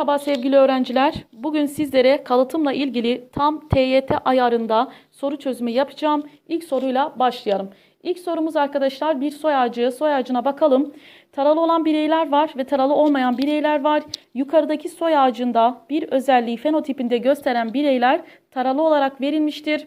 Merhaba sevgili öğrenciler. Bugün sizlere kalıtımla ilgili tam TYT ayarında soru çözümü yapacağım. İlk soruyla başlayalım. İlk sorumuz arkadaşlar bir soy ağacı. Soy ağacına bakalım. Taralı olan bireyler var ve taralı olmayan bireyler var. Yukarıdaki soy ağacında bir özelliği fenotipinde gösteren bireyler taralı olarak verilmiştir.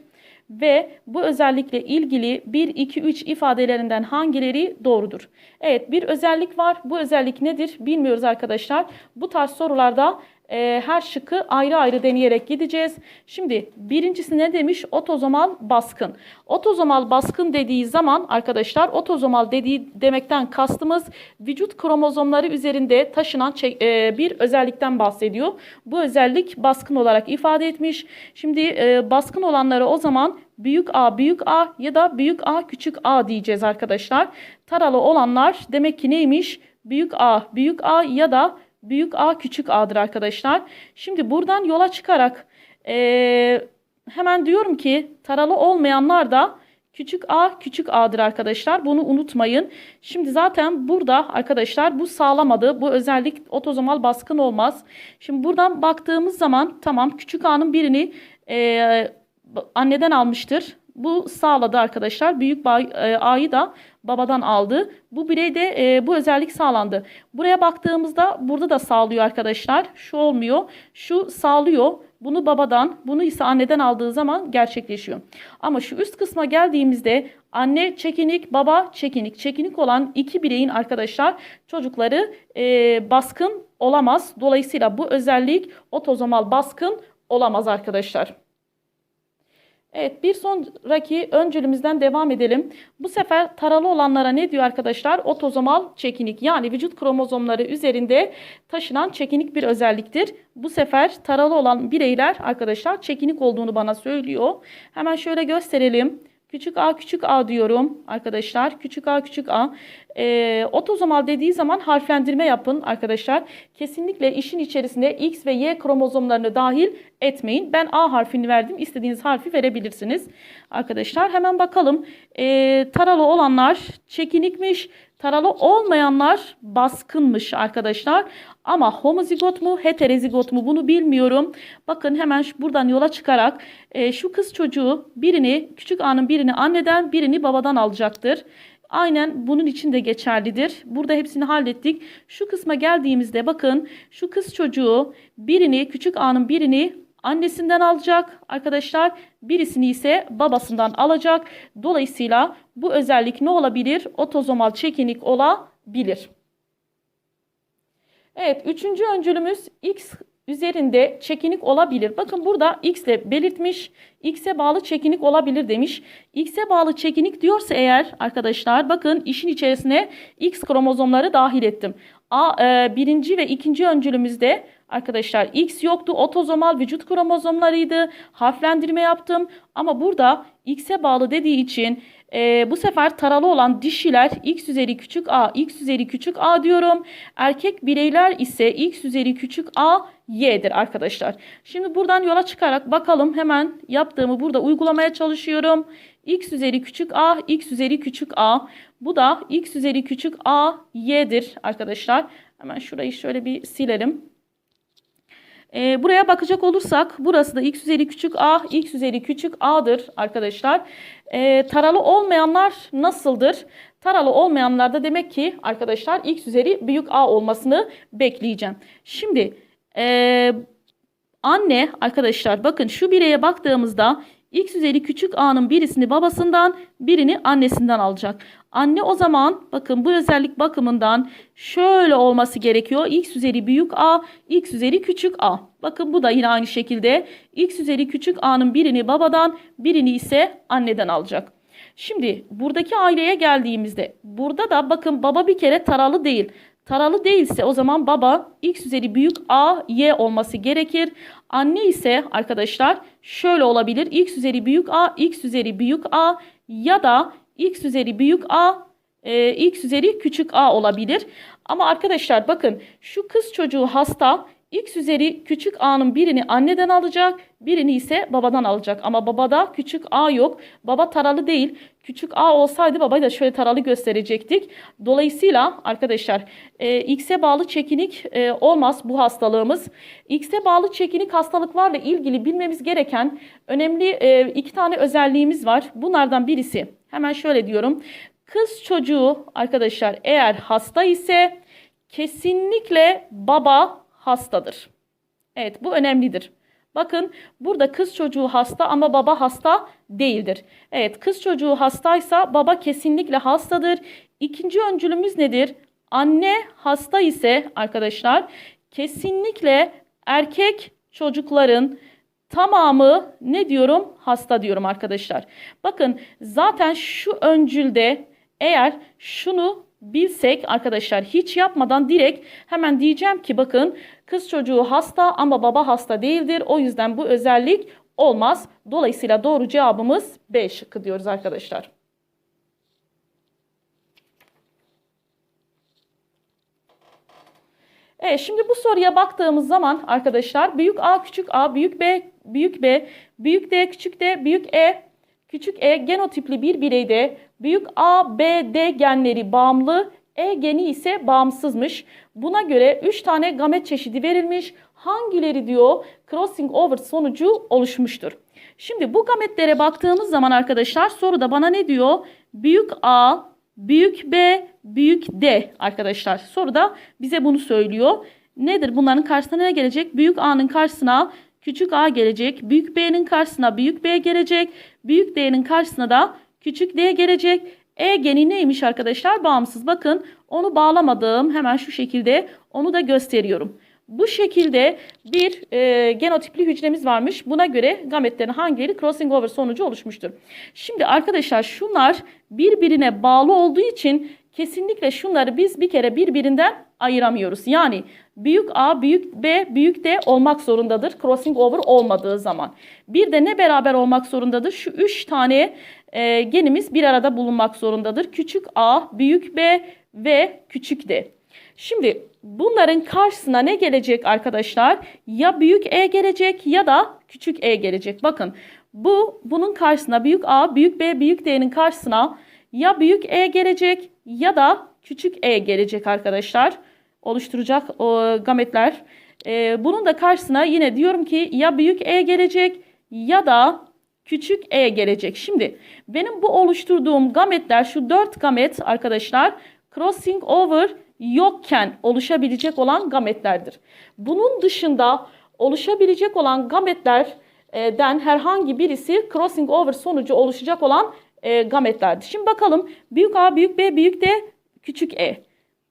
Ve bu özellikle ilgili 1, 2, 3 ifadelerinden hangileri doğrudur? Evet bir özellik var. Bu özellik nedir bilmiyoruz arkadaşlar. Bu tarz sorularda e, her şıkkı ayrı ayrı deneyerek gideceğiz. Şimdi birincisi ne demiş? Otozomal baskın. Otozomal baskın dediği zaman arkadaşlar otozomal dediği demekten kastımız vücut kromozomları üzerinde taşınan e, bir özellikten bahsediyor. Bu özellik baskın olarak ifade etmiş. Şimdi e, baskın olanları o zaman büyük A büyük A ya da büyük A küçük A diyeceğiz arkadaşlar. Taralı olanlar demek ki neymiş? Büyük A büyük A ya da büyük A küçük A'dır arkadaşlar. Şimdi buradan yola çıkarak eee, hemen diyorum ki taralı olmayanlar da küçük A küçük A'dır arkadaşlar. Bunu unutmayın. Şimdi zaten burada arkadaşlar bu sağlamadı. Bu özellik otozomal baskın olmaz. Şimdi buradan baktığımız zaman tamam küçük A'nın birini eee, anneden almıştır. Bu sağladı arkadaşlar. Büyük e, A'yı da babadan aldı. Bu bireyde e, bu özellik sağlandı. Buraya baktığımızda burada da sağlıyor arkadaşlar. Şu olmuyor. Şu sağlıyor. Bunu babadan, bunu ise anneden aldığı zaman gerçekleşiyor. Ama şu üst kısma geldiğimizde anne çekinik, baba çekinik. Çekinik olan iki bireyin arkadaşlar çocukları e, baskın olamaz. Dolayısıyla bu özellik otozomal baskın olamaz arkadaşlar. Evet bir sonraki öncülümüzden devam edelim. Bu sefer taralı olanlara ne diyor arkadaşlar? Otozomal çekinik yani vücut kromozomları üzerinde taşınan çekinik bir özelliktir. Bu sefer taralı olan bireyler arkadaşlar çekinik olduğunu bana söylüyor. Hemen şöyle gösterelim. Küçük a küçük a diyorum arkadaşlar. Küçük a küçük a. Ee, otozomal dediği zaman harflendirme yapın arkadaşlar. Kesinlikle işin içerisinde X ve Y kromozomlarını dahil etmeyin. Ben A harfini verdim. İstediğiniz harfi verebilirsiniz arkadaşlar. Hemen bakalım. Ee, taralı olanlar çekinikmiş. Taralı olmayanlar baskınmış arkadaşlar. Ama homozigot mu heterozigot mu bunu bilmiyorum. Bakın hemen buradan yola çıkarak e, şu kız çocuğu birini küçük A'nın birini anneden birini babadan alacaktır. Aynen bunun için de geçerlidir. Burada hepsini hallettik. Şu kısma geldiğimizde bakın şu kız çocuğu birini küçük A'nın birini annesinden alacak arkadaşlar. Birisini ise babasından alacak. Dolayısıyla bu özellik ne olabilir? Otozomal çekinik olabilir. Evet, üçüncü öncülümüz X üzerinde çekinik olabilir. Bakın burada X ile belirtmiş. X'e bağlı çekinik olabilir demiş. X'e bağlı çekinik diyorsa eğer arkadaşlar bakın işin içerisine X kromozomları dahil ettim. A, e, birinci ve ikinci öncülümüzde arkadaşlar X yoktu. Otozomal vücut kromozomlarıydı. Harflendirme yaptım. Ama burada X'e bağlı dediği için e, bu sefer taralı olan dişiler x üzeri küçük a, x üzeri küçük a diyorum. Erkek bireyler ise x üzeri küçük a, y'dir arkadaşlar. Şimdi buradan yola çıkarak bakalım hemen yaptığımı burada uygulamaya çalışıyorum. x üzeri küçük a, x üzeri küçük a. Bu da x üzeri küçük a, y'dir arkadaşlar. Hemen şurayı şöyle bir silelim. Ee, buraya bakacak olursak burası da x üzeri küçük a, x üzeri küçük a'dır arkadaşlar. Ee, taralı olmayanlar nasıldır? Taralı olmayanlarda demek ki arkadaşlar x üzeri büyük a olmasını bekleyeceğim. Şimdi ee, anne arkadaşlar bakın şu bireye baktığımızda x üzeri küçük a'nın birisini babasından birini annesinden alacak. Anne o zaman bakın bu özellik bakımından şöyle olması gerekiyor. x üzeri büyük a, x üzeri küçük a. Bakın bu da yine aynı şekilde x üzeri küçük a'nın birini babadan birini ise anneden alacak. Şimdi buradaki aileye geldiğimizde burada da bakın baba bir kere taralı değil. Taralı değilse o zaman baba x üzeri büyük a y olması gerekir. Anne ise arkadaşlar şöyle olabilir. x üzeri büyük a x üzeri büyük a ya da x üzeri büyük a e, x üzeri küçük a olabilir. Ama arkadaşlar bakın şu kız çocuğu hasta X üzeri küçük a'nın birini anneden alacak, birini ise babadan alacak. Ama babada küçük a yok. Baba taralı değil. Küçük a olsaydı babayı da şöyle taralı gösterecektik. Dolayısıyla arkadaşlar e, x'e bağlı çekinik e, olmaz bu hastalığımız. X'e bağlı çekinik hastalıklarla ilgili bilmemiz gereken önemli e, iki tane özelliğimiz var. Bunlardan birisi hemen şöyle diyorum. Kız çocuğu arkadaşlar eğer hasta ise kesinlikle baba hastadır. Evet bu önemlidir. Bakın burada kız çocuğu hasta ama baba hasta değildir. Evet kız çocuğu hastaysa baba kesinlikle hastadır. İkinci öncülümüz nedir? Anne hasta ise arkadaşlar kesinlikle erkek çocukların tamamı ne diyorum? Hasta diyorum arkadaşlar. Bakın zaten şu öncülde eğer şunu bilsek arkadaşlar hiç yapmadan direkt hemen diyeceğim ki bakın kız çocuğu hasta ama baba hasta değildir. O yüzden bu özellik olmaz. Dolayısıyla doğru cevabımız B şıkkı diyoruz arkadaşlar. Evet şimdi bu soruya baktığımız zaman arkadaşlar büyük A küçük A büyük B büyük B büyük D küçük D büyük E küçük E genotipli bir bireyde büyük A, B, D genleri bağımlı E geni ise bağımsızmış. Buna göre 3 tane gamet çeşidi verilmiş. Hangileri diyor crossing over sonucu oluşmuştur. Şimdi bu gametlere baktığımız zaman arkadaşlar soruda bana ne diyor? Büyük A, büyük B, büyük D arkadaşlar. Soruda bize bunu söylüyor. Nedir? Bunların karşısına ne gelecek? Büyük A'nın karşısına küçük A gelecek. Büyük B'nin karşısına büyük B gelecek. Büyük D'nin karşısına da küçük D gelecek. E geni neymiş arkadaşlar? Bağımsız. Bakın onu bağlamadım. Hemen şu şekilde onu da gösteriyorum. Bu şekilde bir e, genotipli hücremiz varmış. Buna göre gametlerin hangileri crossing over sonucu oluşmuştur. Şimdi arkadaşlar şunlar birbirine bağlı olduğu için kesinlikle şunları biz bir kere birbirinden ayıramıyoruz. Yani büyük A, büyük B, büyük D olmak zorundadır crossing over olmadığı zaman. Bir de ne beraber olmak zorundadır? Şu üç tane e, genimiz bir arada bulunmak zorundadır. Küçük A, büyük B ve küçük D. Şimdi bunların karşısına ne gelecek arkadaşlar? Ya büyük E gelecek ya da küçük E gelecek. Bakın bu bunun karşısına büyük A, büyük B, büyük D'nin karşısına ya büyük E gelecek ya da küçük E gelecek arkadaşlar. Oluşturacak o gametler. Ee, bunun da karşısına yine diyorum ki ya büyük E gelecek ya da küçük E gelecek. Şimdi benim bu oluşturduğum gametler şu dört gamet arkadaşlar crossing over yokken oluşabilecek olan gametlerdir. Bunun dışında oluşabilecek olan gametlerden herhangi birisi crossing over sonucu oluşacak olan e, gametlerdir. Şimdi bakalım büyük A, büyük B, büyük D, küçük E.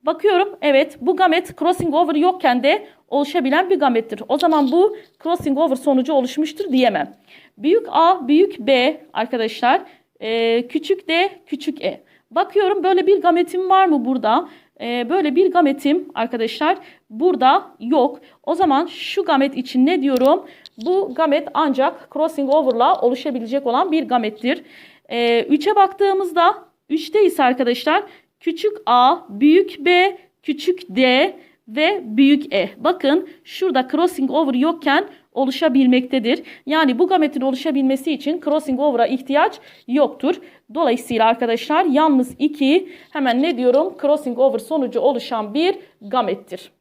Bakıyorum evet bu gamet crossing over yokken de oluşabilen bir gamettir. O zaman bu crossing over sonucu oluşmuştur diyemem. Büyük A, büyük B arkadaşlar, e, küçük D, küçük E. Bakıyorum böyle bir gametim var mı burada? E, böyle bir gametim arkadaşlar burada yok. O zaman şu gamet için ne diyorum? Bu gamet ancak crossing over'la oluşabilecek olan bir gamettir. E, 3'e baktığımızda 3'te ise arkadaşlar küçük a, büyük B, küçük D ve büyük E. Bakın şurada crossing over yokken oluşabilmektedir. Yani bu gametin oluşabilmesi için crossing over'a ihtiyaç yoktur. Dolayısıyla arkadaşlar yalnız 2 hemen ne diyorum? Crossing over sonucu oluşan bir gamettir.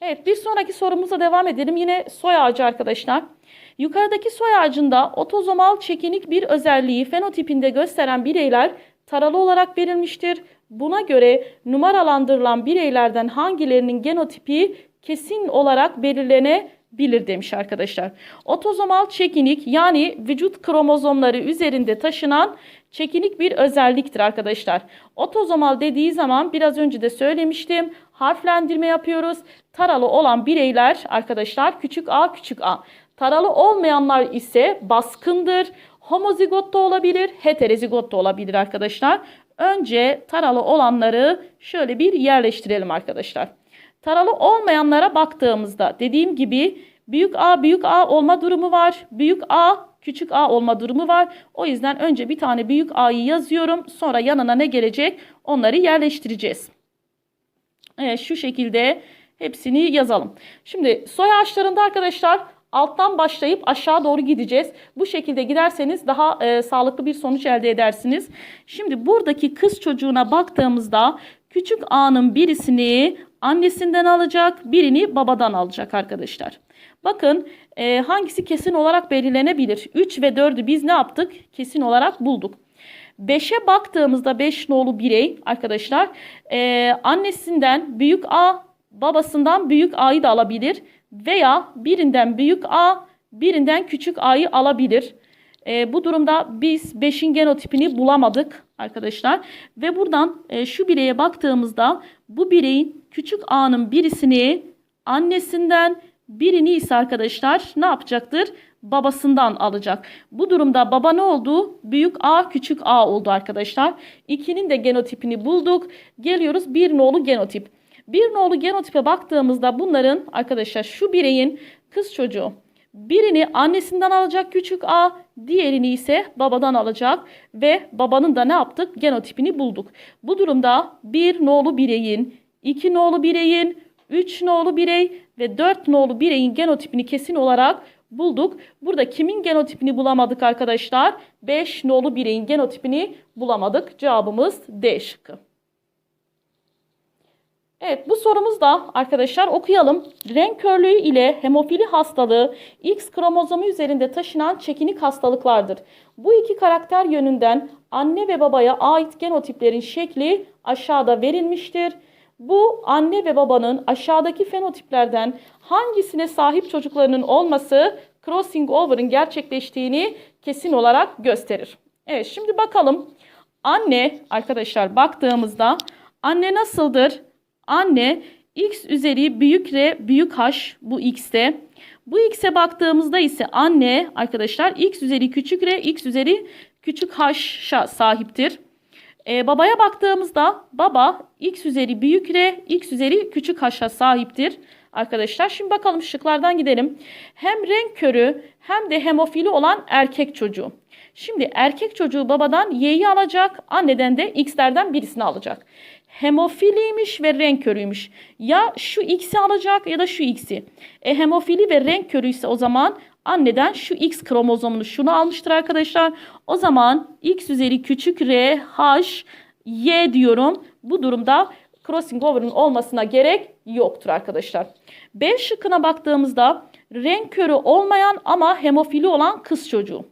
Evet bir sonraki sorumuza devam edelim. Yine soy ağacı arkadaşlar. Yukarıdaki soy ağacında otozomal çekinik bir özelliği fenotipinde gösteren bireyler taralı olarak verilmiştir. Buna göre numaralandırılan bireylerden hangilerinin genotipi kesin olarak belirlenebilir demiş arkadaşlar. Otozomal çekinik yani vücut kromozomları üzerinde taşınan çekinik bir özelliktir arkadaşlar. Otozomal dediği zaman biraz önce de söylemiştim. Harflendirme yapıyoruz. Taralı olan bireyler arkadaşlar küçük a küçük a. Taralı olmayanlar ise baskındır. Homozigot da olabilir, heterozigot da olabilir arkadaşlar. Önce taralı olanları şöyle bir yerleştirelim arkadaşlar. Taralı olmayanlara baktığımızda dediğim gibi büyük A büyük A olma durumu var. Büyük A küçük A olma durumu var. O yüzden önce bir tane büyük A'yı yazıyorum. Sonra yanına ne gelecek? Onları yerleştireceğiz. Evet şu şekilde Hepsini yazalım. Şimdi soy ağaçlarında arkadaşlar alttan başlayıp aşağı doğru gideceğiz. Bu şekilde giderseniz daha e, sağlıklı bir sonuç elde edersiniz. Şimdi buradaki kız çocuğuna baktığımızda küçük A'nın birisini annesinden alacak, birini babadan alacak arkadaşlar. Bakın e, hangisi kesin olarak belirlenebilir? 3 ve 4'ü biz ne yaptık? Kesin olarak bulduk. 5'e baktığımızda 5 nolu birey arkadaşlar e, annesinden büyük A babasından büyük A'yı da alabilir veya birinden büyük A birinden küçük A'yı alabilir. E, bu durumda biz 5'in genotipini bulamadık arkadaşlar ve buradan e, şu bireye baktığımızda bu bireyin küçük A'nın birisini annesinden birini ise arkadaşlar ne yapacaktır? babasından alacak. Bu durumda baba ne oldu? Büyük A küçük A oldu arkadaşlar. 2'nin de genotipini bulduk. Geliyoruz bir nolu genotip. Bir nolu genotipe baktığımızda bunların arkadaşlar şu bireyin kız çocuğu. Birini annesinden alacak küçük a, diğerini ise babadan alacak ve babanın da ne yaptık? Genotipini bulduk. Bu durumda bir nolu bireyin, iki nolu bireyin, üç nolu birey ve dört nolu bireyin genotipini kesin olarak bulduk. Burada kimin genotipini bulamadık arkadaşlar? 5 nolu bireyin genotipini bulamadık. Cevabımız D şıkkı. Evet bu sorumuz da arkadaşlar okuyalım. Renk körlüğü ile hemofili hastalığı X kromozomu üzerinde taşınan çekinik hastalıklardır. Bu iki karakter yönünden anne ve babaya ait genotiplerin şekli aşağıda verilmiştir. Bu anne ve babanın aşağıdaki fenotiplerden hangisine sahip çocuklarının olması crossing over'ın gerçekleştiğini kesin olarak gösterir. Evet şimdi bakalım. Anne arkadaşlar baktığımızda anne nasıldır? Anne x üzeri büyük r büyük h bu x'te. Bu x'e baktığımızda ise anne arkadaşlar x üzeri küçük r x üzeri küçük h'a sahiptir. Ee, babaya baktığımızda baba x üzeri büyük r x üzeri küçük h'a sahiptir. Arkadaşlar şimdi bakalım şıklardan gidelim. Hem renk körü hem de hemofili olan erkek çocuğu. Şimdi erkek çocuğu babadan y'yi alacak, anneden de x'lerden birisini alacak hemofiliymiş ve renk körüymüş. Ya şu x'i alacak ya da şu x'i. E hemofili ve renk körü ise o zaman anneden şu x kromozomunu şunu almıştır arkadaşlar. O zaman x üzeri küçük r h y diyorum. Bu durumda crossing over'ın olmasına gerek yoktur arkadaşlar. B şıkkına baktığımızda renk körü olmayan ama hemofili olan kız çocuğu.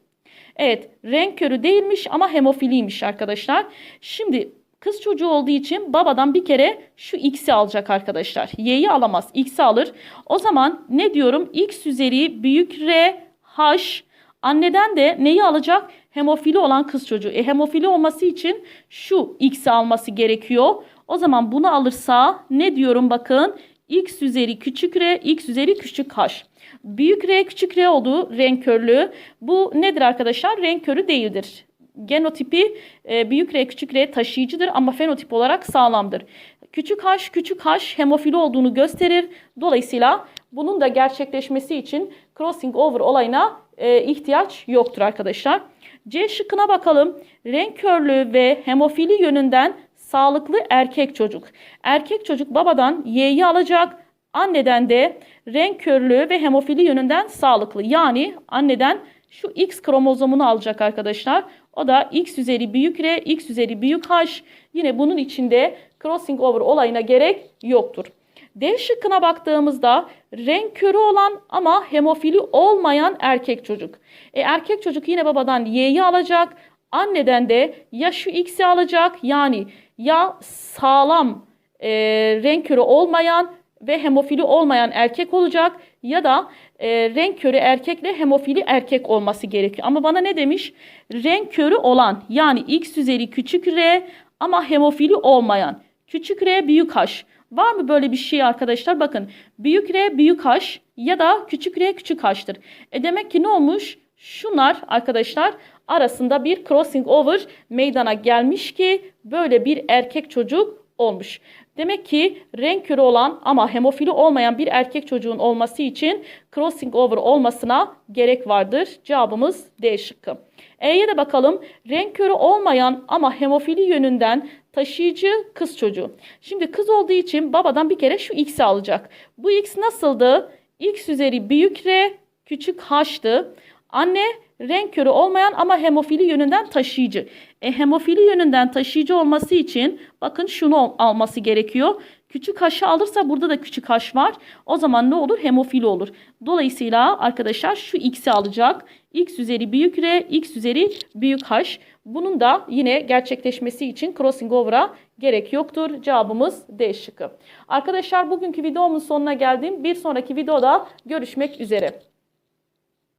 Evet renk körü değilmiş ama hemofiliymiş arkadaşlar. Şimdi Kız çocuğu olduğu için babadan bir kere şu x'i alacak arkadaşlar. Y'yi alamaz. X'i alır. O zaman ne diyorum? X üzeri büyük R H. Anneden de neyi alacak? Hemofili olan kız çocuğu. E hemofili olması için şu x'i alması gerekiyor. O zaman bunu alırsa ne diyorum bakın? X üzeri küçük R, X üzeri küçük H. Büyük R küçük R olduğu renk körlüğü. Bu nedir arkadaşlar? Renk körü değildir genotipi e, büyük R küçük R taşıyıcıdır ama fenotip olarak sağlamdır. Küçük H küçük H hemofili olduğunu gösterir. Dolayısıyla bunun da gerçekleşmesi için crossing over olayına e, ihtiyaç yoktur arkadaşlar. C şıkkına bakalım. Renk körlüğü ve hemofili yönünden sağlıklı erkek çocuk. Erkek çocuk babadan Y'yi alacak. Anneden de renk körlüğü ve hemofili yönünden sağlıklı. Yani anneden şu X kromozomunu alacak arkadaşlar. O da x üzeri büyük r, x üzeri büyük h. Yine bunun içinde crossing over olayına gerek yoktur. D şıkkına baktığımızda renk körü olan ama hemofili olmayan erkek çocuk. E, erkek çocuk yine babadan y'yi alacak. Anneden de ya şu x'i alacak yani ya sağlam e, renk körü olmayan ve hemofili olmayan erkek olacak ya da e, renk körü erkekle hemofili erkek olması gerekiyor. Ama bana ne demiş? Renk körü olan yani x üzeri küçük r ama hemofili olmayan. Küçük r büyük h. Var mı böyle bir şey arkadaşlar? Bakın büyük r büyük h ya da küçük r küçük h'tır. E demek ki ne olmuş? Şunlar arkadaşlar arasında bir crossing over meydana gelmiş ki böyle bir erkek çocuk olmuş. Demek ki renk körü olan ama hemofili olmayan bir erkek çocuğun olması için crossing over olmasına gerek vardır. Cevabımız D şıkkı. E'ye de bakalım. Renk körü olmayan ama hemofili yönünden taşıyıcı kız çocuğu. Şimdi kız olduğu için babadan bir kere şu x'i alacak. Bu x nasıldı? x üzeri büyük R küçük h'tı. Anne renk körü olmayan ama hemofili yönünden taşıyıcı. E, hemofili yönünden taşıyıcı olması için bakın şunu al- alması gerekiyor. Küçük h'ı alırsa burada da küçük h var. O zaman ne olur? Hemofili olur. Dolayısıyla arkadaşlar şu x'i alacak. x üzeri büyük r, x üzeri büyük h. Bunun da yine gerçekleşmesi için crossing over'a gerek yoktur. Cevabımız D şıkkı. Arkadaşlar bugünkü videomun sonuna geldim. Bir sonraki videoda görüşmek üzere.